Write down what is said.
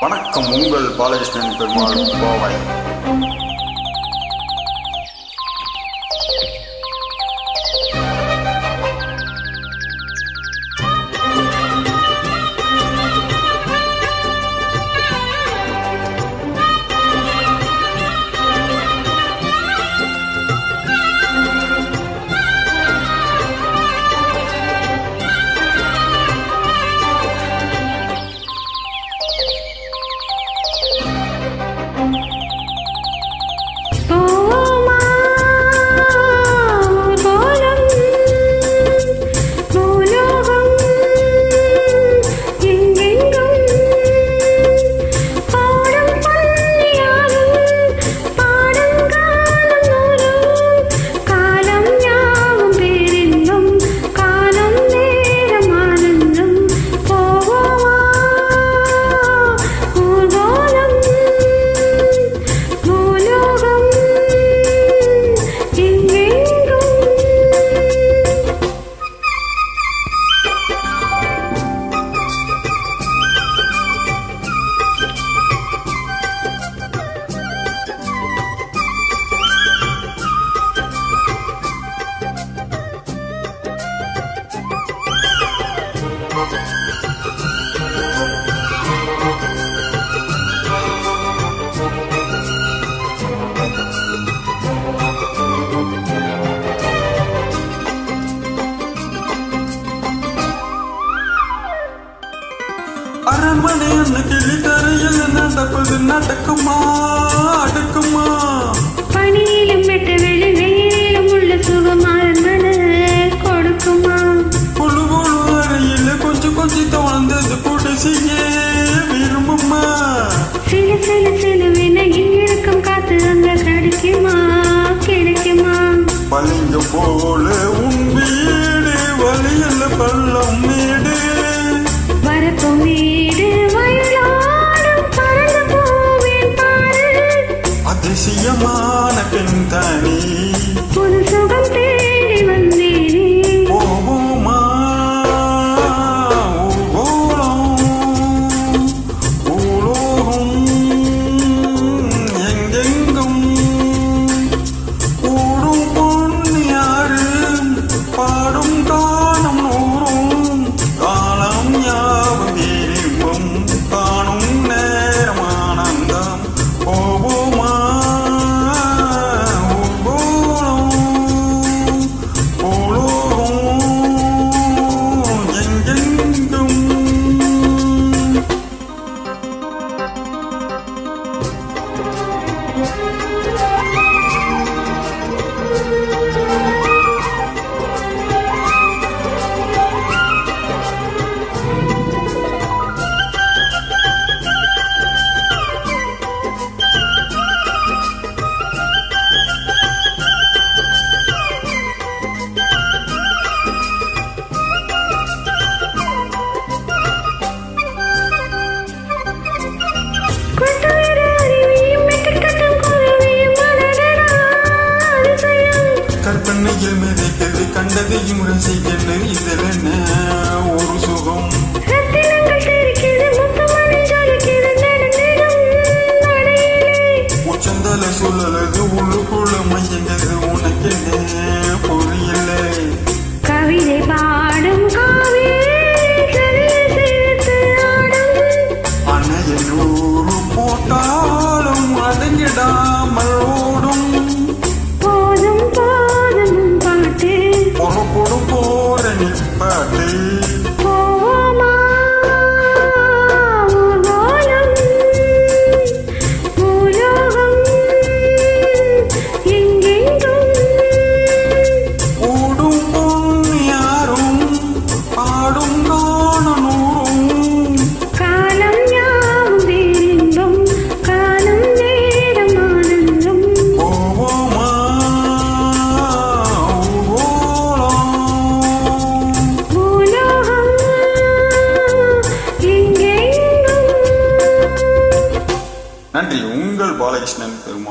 வணக்கம் உங்கள் பாலகிருஷ்ணன் பெருமாள் கோவை. அந்த கிளி தரையில் நடப்பது? நடக்குமா? அடுக்குமா? பணியிலும் வெட்ட வெளி வெயிலும் உள்ள சுகமான கொடுக்குமா? குழு குழு அறையில் கொஞ்சம் கொஞ்சம் தவழ்ந்தது கூட செய்ய விரும்புமா? சில சில சிலுவின இங்கிருக்கும் காத்து அங்க கிடைக்குமா? கிடைக்குமா? பளிங்க போல உன் வீடு வழியில் பள்ளம் கற்பனையில் மிதக்கிறது கண்டதையும் ரசிக்கிறது இதில் என்ன ஒரு சுகம்? உச்சந்தல சுழலது உள்ளுக்குள்ள மையங்கிறது உனக்கு நன்றி. உங்கள் பாலகிருஷ்ணன் பெருமாள்.